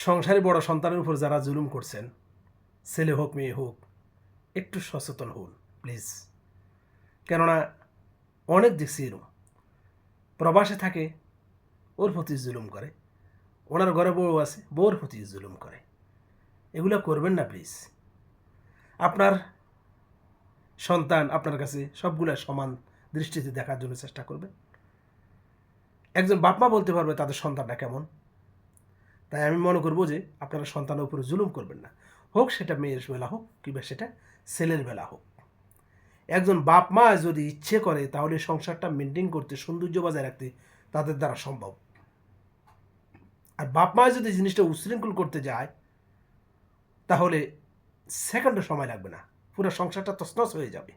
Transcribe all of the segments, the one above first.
সংসারে বড় সন্তানের উপর যারা জুলুম করছেন, ছেলে হোক, মেয়ে হোক, একটু সচেতন হন প্লিজ কেননা অনেক দেখছি এরম। প্রবাসে থাকে, ওর প্রতি জুলুম করে। ওনার ঘরে বউ আছে, বউর প্রতি জুলুম করে। এগুলো করবেন না প্লিজ আপনার সন্তান আপনার কাছে সবগুলা সমান দৃষ্টিতে দেখার জন্য চেষ্টা করবেন একজন বাপমা বলতে পারবে তাদের সন্তানটা কেমন। তাই আমি মনে করব যে আপনারা সন্তানের উপরে জুলুম করবেন না। হোক সেটা মেয়ের বেলা হোক কিংবা সেটা ছেলের বেলা হোক। একজন বাপ মা যদি ইচ্ছে করে তাহলে সংসারটা মেনটেন করতে, সৌন্দর্য বজায় রাখতে তাদের দ্বারা সম্ভব। আর বাপ মা যদি জিনিসটা উশৃঙ্খল করতে যায়, তাহলে সেকেন্ডও সময় লাগবে না। পুরো সংসারটা তছনছ হয়ে যাবে।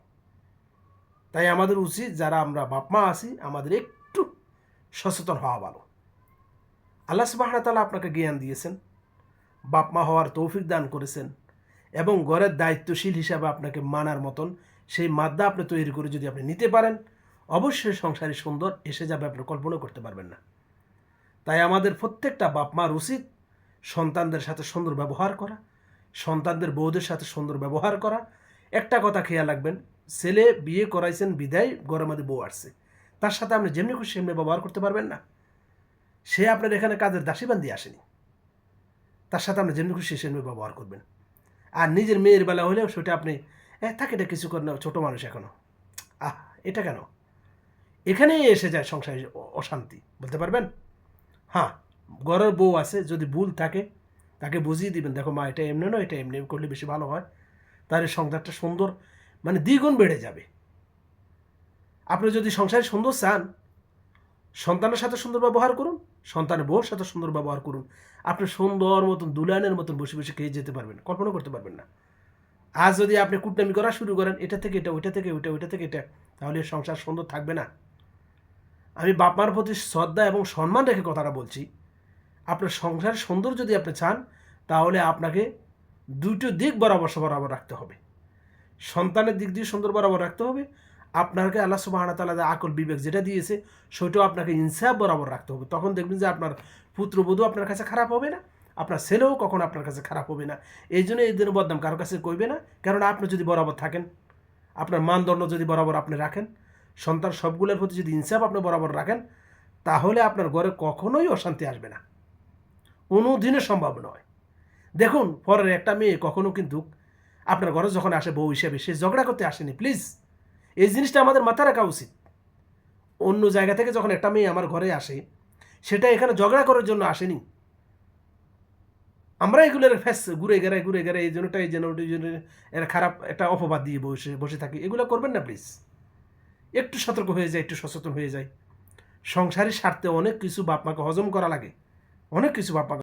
তাই আমাদের উচিত যারা আমরা বাপ মা আছি, আমাদের একটু সচেতন হওয়া ভালো। আল্লাহ সুবাহতালা আপনাকে জ্ঞান দিয়েছেন, বাপ মা হওয়ার তৌফিক দান করেছেন এবং ঘরের দায়িত্বশীল হিসাবে আপনাকে মানার মতন সেই মাদ্দা আপনি তৈরি করে যদি আপনি নিতে পারেন, অবশ্যই সংসারে সুন্দর, এসে যাবে আপনি কল্পনা করতে পারবেন না। তাই আমাদের প্রত্যেকটা বাপ মার উচিত সন্তানদের সাথে সুন্দর ব্যবহার করা, সন্তানদের বউদের সাথে সুন্দর ব্যবহার করা। একটা কথা খেয়াল রাখবেন, ছেলে বিয়ে করাইছেন, বিদায় মধ্যে বউ আসছে, তার সাথে আপনি যেমনি খুশি সেমনি ব্যবহার করতে পারবেন না। সে আপনার এখানে কাজের দাসীবান্দি আসেনি। তার সাথে আপনি যেমনি খুশি সেমনি ব্যবহার করবেন। আর নিজের মেয়ের বেলা হলেও সেটা আপনি থাকে এটা কিছু করে না ছোটো মানুষ এখনও আহ, এটা কেন? এখানেই এসে যায় সংসারে অশান্তি, বলতে পারবেন? হ্যাঁ ঘরের বউ আছে, যদি ভুল থাকে, তাকে বুঝিয়ে দিবেন। দেখো মা, এটা এমনি নয়, এটা এমনি করলে বেশি ভালো হয়। তাহলে সংসারটা সুন্দর মানে দ্বিগুণ বেড়ে যাবে। আপনি যদি সংসারে সুন্দর চান সন্তানের সাথে সুন্দর ব্যবহার করুন, সন্তানের বউর সাথে সুন্দর ব্যবহার করুন। আপনি সুন্দর মতন দুলানের মতন বসে বসে খেয়ে যেতে পারবেন কল্পনা করতে পারবেন না। আজ যদি আপনি কুটনামি করা শুরু করেন, এটা থেকে এটা, ওইটা থেকে ওইটা ওইটা থেকে এটা, তাহলে সংসার সুন্দর থাকবে না। আমি বাপ মার প্রতি শ্রদ্ধা এবং সম্মান রেখে কথাটা বলছি। আপনার সংসার সুন্দর যদি আপনি চান, তাহলে আপনাকে দুটো দিক বরাবর বরাবর রাখতে হবে। সন্তানের দিক দিয়ে সুন্দর বরাবর রাখতে হবে আপনাকে আল্লাহ সুবাহ তালা আকল বিবেক যেটা দিয়েছে, সেটাও আপনাকে ইনসাফ বরাবর রাখতে হবে। তখন দেখবেন যে আপনার পুত্রবধূ আপনার কাছে খারাপ হবে না, আপনার ছেলেও কখনো আপনার কাছে খারাপ হবে না। এই জন্য এই দিনের বদনাম কারোর কাছে কইবে না, কেননা আপনি যদি বরাবর থাকেন, আপনার মানদণ্ড যদি বরাবর আপনি রাখেন, সন্তান সবগুলোর প্রতি যদি ইনসাফ আপনি বরাবর রাখেন, তাহলে আপনার ঘরে কখনোই অশান্তি আসবে না। কোনো দিনে সম্ভব নয়। দেখুন, পরের একটা মেয়ে কখনো কিন্তু আপনার ঘরে যখন আসে বউ হিসেবে, সে ঝগড়া করতে আসেনি প্লিজ এই জিনিসটা আমাদের মাথা রাখা উচিত। অন্য জায়গা থেকে যখন একটা মেয়ে আমার ঘরে আসে, সেটা এখানে ঝগড়া করার জন্য আসেনি। আমরা এগুলোর ফ্যাস ঘুরে গেড়ে ঘুরে গেড়ে এই জন্যটা, এই জন্য, ওই জন্য এর খারাপ একটা অপবাদ দিয়ে বসে বসে থাকি। এগুলো করবেন না প্লিজ একটু সতর্ক হয়ে যায়, একটু সচেতন হয়ে যায়। সংসারের স্বার্থে অনেক কিছু বাপ মাকে হজম করা লাগে। অনেক কিছু বাপ মাকে